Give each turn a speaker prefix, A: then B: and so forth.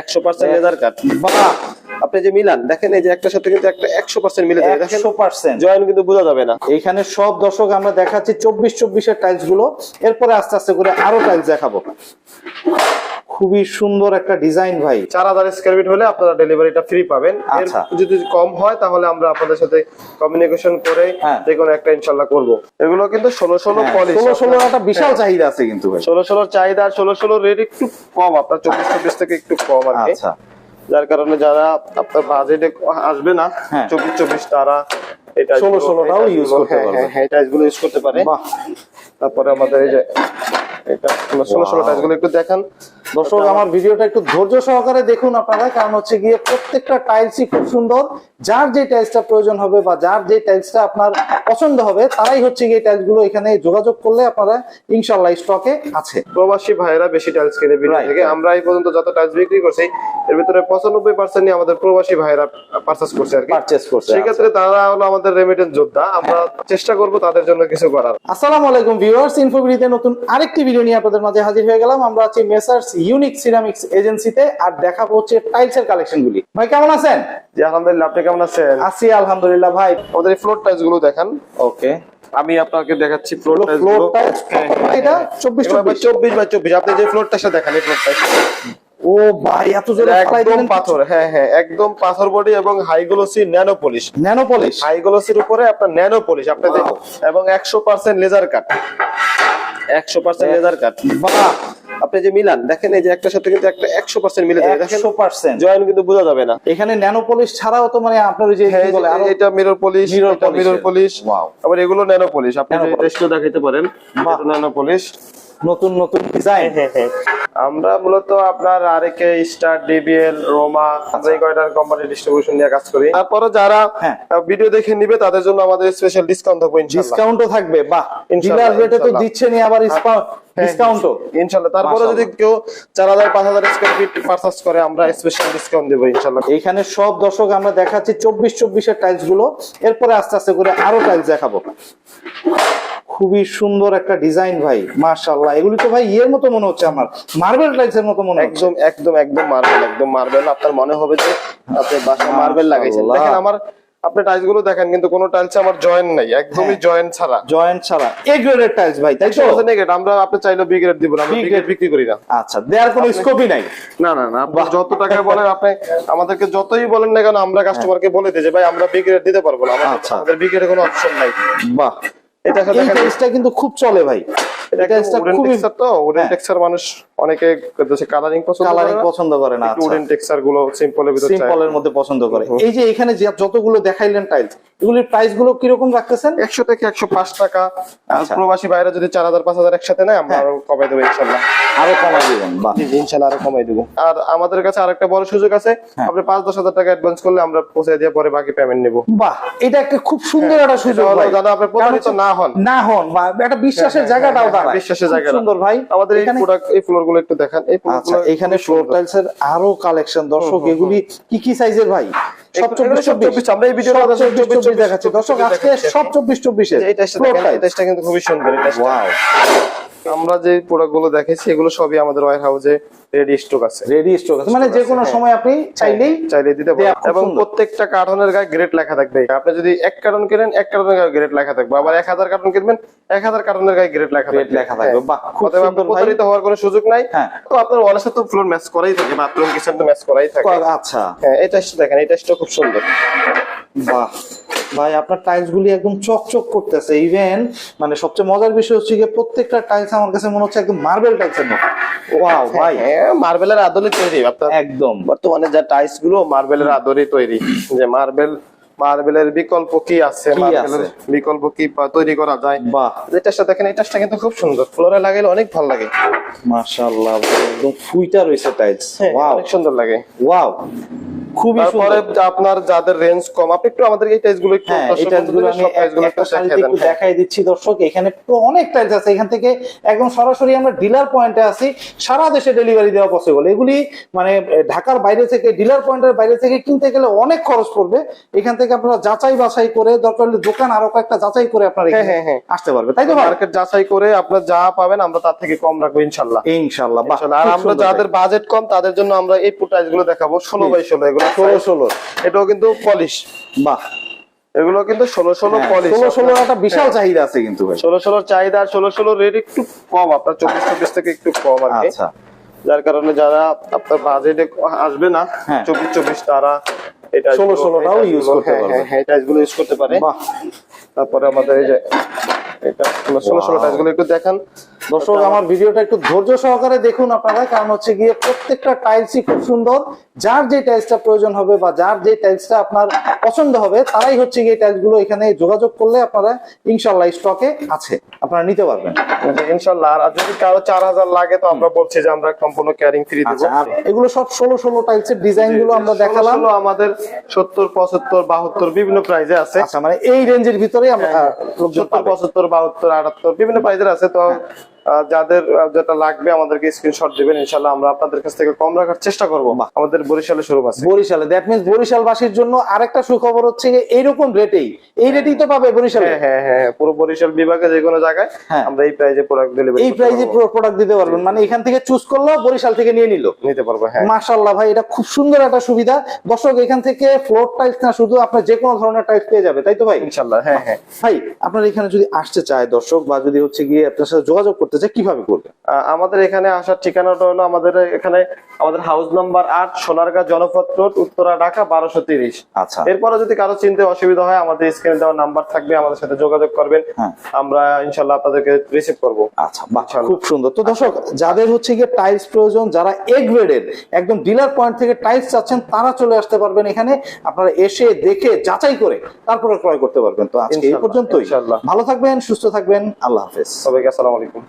A: একশো percent leather কাট
B: বাহ
A: আপনি যে মিলান দেখেন এই যে একটার সাথে কিন্তু একটা একশো পার্সেন্ট মিলে যাবে। দেখেন
B: একশো পার্সেন্ট
A: জয়েন কিন্তু বোঝা যাবে না।
B: এইখানে সব দর্শক আমরা দেখাচ্ছি চব্বিশ চব্বিশের টাইলসগুলো। এরপরে আস্তে আস্তে করে আরও টাইলস দেখাবো। খুবই সুন্দর একটা ডিজাইন ভাই।
A: চার হাজার স্কোয়ার ফিট হলে আপনারা ডেলিভারিটা ফ্রি পাবেন।
B: আচ্ছা।
A: যদি কম হয় তাহলে আমরা আপনাদের সাথে কমিউনিকেশন করে
B: হ্যাঁ।
A: যে কোনো একটা ইনশাল্লাহ করব। এগুলো কিন্তু ষোলো ষোলো পলিশ
B: ষোলো ষোলো একটা বিশাল চাহিদা আছে কিন্তু ভাই।
A: ষোলো ষোলোর চাহিদা ষোলো ষোলো রেট একটু কম আপনার চব্বিশ চব্বিশ থেকে একটু কম আর কি।
B: আচ্ছা।
A: যার কারণে যারা আপনার বাজেটে আসবে না
B: হ্যাঁ।
A: চব্বিশ চব্বিশ তারা এটা
B: 16 16 টাও use করতে পারবে।
A: হ্যাঁ ইউজ করতে পারে। তারপরে আমাদের এই যে এটা ষোলো ষোলো ষোলো টাইসগুলো একটু দেখান।
B: দর্শক আমার ভিডিওটা একটু ধৈর্য সহকারে দেখুন আপনারা কারণ হচ্ছে গিয়ে প্রত্যেকটা টাইলসই খুব সুন্দর। যার যে টাইলসটা প্রয়োজন হবে বা যার যে টাইলসটা আপনার পছন্দ হবে তারাই হচ্ছে গিয়ে টাইলসগুলো এখানে যোগাযোগ করলে আপনারা ইনশাল্লাহ স্টকে আছে।
A: প্রবাসী ভাইরা বেশি টাইলস কিনে
B: Right,
A: থেকে। আমরা এই পর্যন্ত যত টাইলস বিক্রি করছি এর ভিতরে পঁচানব্বই পার্সেন্ট আমাদের প্রবাসী ভাইরা পারচেস করছে আর কি।
B: পারচেস করছে
A: সেক্ষেত্রে তারা হলো আমাদের রেমিটেন্স যোদ্ধা। আমরা চেষ্টা করব তাদের জন্য কিছু করার।
B: আসসালামু আলাইকুম ভিউয়ার্স ইনফোবিডিতে নতুন আরেকটি ভিডিও নিয়ে আপনাদের মাঝে হাজির হয়ে গেলাম। আমরা আছি মেসার্স ইউনিক সিরামিক্স এজেন্সিতে আর দেখাবো হচ্ছে টাইলসের কালেকশন গুলি ভাই কেমন আছেন?
A: জি আলহামদুলিল্লাহ আপনি কেমন আছেন?
B: আছি আলহামদুলিল্লাহ ভাই।
A: ওদের ফ্লোর টাইলসগুলো দেখান।
B: ওকে
A: আমি আপনাকে দেখাচ্ছি ফ্লোর টাইলস
B: ফ্লোর টাইলস এটা চব্বিশ চব্বিশ।
A: চব্বিশ বাই চব্বিশ। আপনি যে ফ্লোর টাইলসটা দেখান এই ফ্লোর টাইলস
B: ও ভাই এত জোরে
A: একদম পাথর হ্যাঁ হ্যাঁ একদম পাথর বডি এবং high glossy nano polish
B: nano polish
A: high গ্লোসির উপরে আপনার ন্যানো পলিশ আপনি দেখুন। এবং একশো পার্সেন্ট লেজার কাট একশো পার্সেন্ট লেজার কাট
B: বাহ।
A: আপনি যে মিলান দেখেন এই যে একটার সাথে কিন্তু একটা একশো পার্সেন্ট মিলে যাবে।
B: একশো পার্সেন্ট
A: জয়েন কিন্তু বোঝা যাবে না।
B: এখানে ন্যানো পলিশ ছাড়াও তো মানে আপনার ওই যে
A: হ্যাঁ, এটা মিরর পলিশ মিরর পলিশ আবার এগুলো ন্যানো পলিশ আপনি টেস্টও দেখাইতে পারেন
B: ন্যানোপলিশ
A: ন্যানো পলিশ
B: নতুন নতুন ডিজাইন
A: আমরা মূলত আপনার আরেকে স্টার ডিবিএল রোমা এই কয়টার কোম্পানি ডিস্ট্রিবিউশন নিয়ে কাজ করি তারপরে যারা
B: হ্যাঁ।
A: ভিডিও দেখে নিবে তাদের জন্য আমাদের স্পেশাল ডিসকাউন্ট থাকবে ইনশাআল্লাহ
B: ডিসকাউন্টও থাকবে বাহ। ডিলার রেটে তো
A: ইনশাল্লাহ।
B: দিচ্ছেনই আবার ডিসকাউন্টও
A: ইনশাআল্লাহ তারপরে যদি কেউ চার হাজার পাঁচ হাজার ফিট পারচেস করে আমরা স্পেশাল ডিসকাউন্ট দেবো ইনশাআল্লাহ
B: এইখানে সব দর্শক আমরা দেখাচ্ছি চব্বিশ চব্বিশের টাইলসগুলো। এরপরে আস্তে আস্তে করে আরও টাইলস দেখাবো। খুবই সুন্দর একটা ডিজাইন ভাই মাশাআল্লাহ। এগুলি তো ভাই ইয়ের মতো মনে হচ্ছে আমার মার্বেল টাইলস এর মতো মনে হচ্ছে।
A: একদম একদম একদম মার্বেল একদম মার্বেল আপনার মনে হবে যে আপনি বাসা মার্বেল লাগাইছেন। দেখেন আমার আপনি টাইলসগুলো দেখেন কিন্তু কোনো টাইলস আমার জয়েন্ট নাই। একদমই
B: হ্যাঁ।
A: জয়েন্ট ছাড়া।
B: জয়েন্ট ছাড়া। এ গ্রেডের টাইলস ভাই তাই তো?
A: সমস্যা নেই আমরা আপনি চাইলে বি গ্রেড দিব না বি গ্রেড বিক্রি করি না।
B: আচ্ছা দেওয়ার কোনো স্কোপই নাই?
A: না না না আপনি যত টাকা বলেন আপনি আমাদেরকে যতই বলেন না কেন আমরা কাস্টমারকে বলে দিই যে ভাই আমরা বি গ্রেড দিতে পারব না। আমাদের-
B: আচ্ছা।
A: আমাদের বি গ্রেডে কোনো অপশন নাই।
B: বাহ।
A: এটা
B: এই
A: দেখেন
B: কিন্তু খুব চলে ভাই।
A: এটা
B: এই খুবই
A: তো উডেন
B: হ্যাঁ।
A: টেক্সচার মানুষ অনেকে কালারিং পছন্দ করে
B: কালারিং পছন্দ করে না আচ্ছা।
A: উডেন টেক্সচারগুলো সিম্পলের ভিতর
B: সিম্পলের মধ্যে পছন্দ করে। এই যে এখানে যে যতগুলো দেখাইলেন টাইলস এগুলির প্রাইসগুলো রাখতেছেন?
A: একশো থেকে একশো পাঁচ টাকা।
B: আচ্ছা।
A: প্রবাসী বাইরে যদি চার হাজার পাঁচ হাজার একসাথে নেয় আমরা
B: হ্যাঁ।
A: আরও কমাই দেবো ইনশাল্লাহ।
B: আরও কমাই দিবেন বাহ।
A: ইনশাল্লাহ আরও কমাই দেবো। আর আমাদের কাছে আরেকটা বড় সুযোগ আছে।
B: হ্যাঁ।
A: আপনি পাঁচ দশ হাজার টাকা অ্যাডভান্স করলে আমরা পৌঁছে দিয়ে পরে বাকি পেমেন্ট নেব।
B: বাহ এটা একটা খুব সুন্দর একটা সুযোগ ভাই।
A: যাতে আপনি প্রতারিত
B: হচ্ছে-
A: না হন।
B: না হন বা একটা বিশ্বাসের
A: হ্যাঁ,
B: জায়গাটাও
A: হ্যাঁ,
B: দাঁড়ায়।
A: বিশ্বাসের জায়গা
B: সুন্দর ভাই।
A: আমাদের এই প্রোডাক্ট এই ফ্লোরগুলো একটু দেখান। এই
B: আচ্ছা এখানে ফ্লোর টাইলস এর আরও কালেকশন দর্শক এগুলি কি কি সাইজের ভাই? সব চব্বিশ চব্বিশ।
A: আমরা এই ভিডিওটা
B: সব
A: আমাদের
B: চব্বিশ
A: 24
B: চব্বিশ দেখাচ্ছি। দর্শক আজকে সব চব্বিশ চব্বিশ
A: এটা কিন্তু খুবই সুন্দর আমরা যে প্রোডাক্টগুলো দেখেছি এগুলো সবই আমাদের ওয়ার হাউসে রেডি স্টক আছে।
B: রেডি স্টক আছে। মানে যে কোনো
A: হ্যাঁ।
B: সময় আপনি চাইলেই
A: চাইলে দিতে পারেন এবং প্রত্যেকটা কার্টনের গায়ে গ্রেড লেখা থাকবে। আপনি যদি এক কার্টন কিনেন এক কার্টনের গায়ে গ্রেড লেখা থাকবে। আবার এক হাজার কার্টন কিনবেন এক হাজার কার্টনের গায়ে গ্রেড লেখা থাকবে।
B: লেখা থাকবে। বাহ, খুব
A: অতএব
B: ভাই।
A: প্রতারিত হওয়ার কোনো সুযোগ নাই।
B: হ্যাঁ।
A: তো আপনার ওয়ালের সাথে ফ্লোর ম্যাচ করাই থাকে বাথরুম কিচেন তো ম্যাচ করাই থাকে।
B: আচ্ছা।
A: হ্যাঁ এই টেস্ট দেখেন এই টেস্টটা খুব সুন্দর।
B: বাহ। ভাই আপনার টাইলস গুলি একদম চকচক করতেছে ইভেন মানে সবচেয়ে মজার বিষয় হচ্ছে যে প্রত্যেকটা টাইলস আমার কাছে মনে হচ্ছে একদম মার্বেল টাইলসের মতো। ওয়াও ভাই।
A: হ্যাঁ মার্বেলের আদলে তৈরি আপনার
B: একদম।
A: বর্তমানে যা টাইলসগুলো মার্বেলের আদরে তৈরি। যে মার্বেল মার্বেলের বিকল্প কি আছে? মার্বেলের বিকল্প কি তৈরি করা যায়?
B: বাহ।
A: এই টেস্টটা দেখেন এই টেস্টটা কিন্তু খুব সুন্দর। ফ্লোরে লাগাইলে অনেক ভালো লাগে।
B: মাশাআল্লাহ একদম ফুইটা রয়েছে টাইলস
A: হ্যাঁ
B: ওয়াও
A: অনেক সুন্দর লাগে।
B: ওয়াও খুবই সুন্দর।
A: আপনার যাদের রেঞ্জ কম আপনি একটু আমাদের এই টাইলসগুলো একটু
B: হ্যাঁ একটু
A: দেখাই
B: দিচ্ছি দর্শক এখানে অনেক টাইলস আছে। এখান থেকে একদম সরাসরি আমরা ডিলার পয়েন্টে আছি সারা দেশে ডেলিভারি দেওয়া পসিবল এগুলি মানে ঢাকার বাইরে থেকে ডিলার পয়েন্টের বাইরে থেকে কিনতে গেলে অনেক খরচ পড়বে। এখান থেকে আপনারা যাচাই বাছাই করে দরকার হলে দোকান আরও কয়েকটা যাচাই করে আপনারা
A: হ্যাঁ, হ্যাঁ, হ্যাঁ।
B: আসতে পারবে। তাই তো
A: মার্কেট যাচাই করে আপনার যা পাবেন আমরা তার থেকে কম রাখব ইনশাল্লাহ।
B: ইনশাল্লাহ
A: আর আমরা যাদের বাজেট কম তাদের জন্য আমরা এই টাইলসগুলো দেখাবো। ষোলো বাই ষোলো এগুলো
B: ষোলো ষোলো।
A: এটাও কিন্তু পলিশ
B: বাহ।
A: এগুলো কিন্তু ষোলো ষোলো পলিশ
B: ষোলো ষোলো একটা বিশাল চাহিদা আছে কিন্তু
A: ষোলো ষোলোর চাহিদা আর ষোলো ষোলো রেট একটু কম আপনার চব্বিশ চব্বিশ থেকে একটু কম আর
B: আচ্ছা।
A: যার কারণে যারা আপনার বাজেটে আসবে না
B: হ্যাঁ।
A: চব্বিশ চব্বিশ তারা এটা
B: 16 16টাও use করতে পারবে।
A: হ্যাঁ এটা ইউজ করতে পারে। তারপরে আমাদের এই যে এটা ষোলো ষোলো একটু দেখান।
B: দর্শক আমার ভিডিওটা একটু ধৈর্য সহকারে দেখুন আপনারা কারণ হচ্ছে গিয়ে প্রত্যেকটা টাইলসই খুব সুন্দর। যার যে টাইলসটা প্রয়োজন হবে বা যার যে টাইলসটা আপনার পছন্দ হবে তারাই হচ্ছে গিয়ে টাইলসগুলো এখানে যোগাযোগ করলে আপনারা ইনশাল্লাহ স্টকে আছে। আপনারা নিতে পারবেন।
A: ইনশাল্লাহ আর যদি কারও চার হাজার লাগে তো আমরা বলছি যে আমরা সম্পূর্ণ ক্যারিং ফ্রি দেবো।
B: আচ্ছা এগুলো সব ষোলো ষোলো টাইলসের ডিজাইনগুলো আমরা দেখালাম।
A: আমাদের সত্তর পঁচাত্তর বাহাত্তর বিভিন্ন প্রাইজে আছে।
B: আচ্ছা মানে এই রেঞ্জের ভিতরে আমরা
A: সত্তর। পঁচাত্তর বাহাত্তর আটাত্তর বিভিন্ন প্রাইজের আছে তো যাদের যেটা লাগবে আমাদেরকে স্ক্রিনশট দিবেন ইনশাল্লাহ আমরা আপনাদের কাছ থেকে কম রাখার চেষ্টা করব। আমাদের বরিশালে শোরুম আছে।
B: বরিশালে দ্যাট মিনস বরিশালবাসীর জন্য আরেকটা সুখবর হচ্ছে যে এইরকম রেটেই এই রেটেই তো পাবে বরিশালে?
A: হ্যাঁ হ্যাঁ হ্যাঁ পুরো বরিশাল বিভাগে যে কোনো জায়গায়
B: হ্যাঁ।
A: আমরা এই প্রাইজে প্রোডাক্ট ডেলিভারি
B: এই প্রাইজে প্রোডাক্ট দিতে পারবেন মানে এখান থেকে চুজ করল বরিশাল থেকে নিয়ে নিল।
A: নিতে পারব হ্যাঁ।
B: মাশাল্লাহ ভাই এটা খুব সুন্দর একটা সুবিধা। দর্শক এখান থেকে ফ্লোর টাইলস না শুধু আপনার যে কোনো ধরনের টাইলস পেয়ে যাবে তাই তো ভাই?
A: ইনশাল্লাহ হ্যাঁ হ্যাঁ।
B: ভাই আপনার এখানে যদি আসতে চায় দর্শক বা যদি হচ্ছে গিয়ে আপনার সাথে যোগাযোগ করতে চায় কীভাবে করবে
A: আমাদের এখানে আসার ঠিকানাটা হলো আমাদের এখানে আমাদের হাউস নাম্বার আট সোনারগাঁ জনপথ রোড উত্তরা ঢাকা বারোশো তিরিশ।
B: আচ্ছা।
A: এরপরে যদি কারও চিনতে অসুবিধা হয় আমাদের স্ক্রিনে দেওয়া নাম্বার থাকবে আমাদের সাথে যোগাযোগ করবেন।
B: হ্যাঁ।
A: আমরা ইনশাল্লাহ আপনাদেরকে রিসিভ করব।
B: আচ্ছা খুব সুন্দর। তো দর্শক যাদের হচ্ছে গিয়ে টাইলস প্রয়োজন যারা এ গ্রেডের একদম ডিলার পয়েন্ট থেকে টাইলস চাচ্ছেন তারা চলে আসতে পারবেন এখানে। আপনারা এসে দেখে যাচাই করে তারপরে ক্রয় করতে পারবেন। তো আজকে এই পর্যন্তই। ভালো থাকবেন সুস্থ থাকবেন। আল্লাহ হাফেজ।
A: সবাইকে আসসালামু আলাইকুম।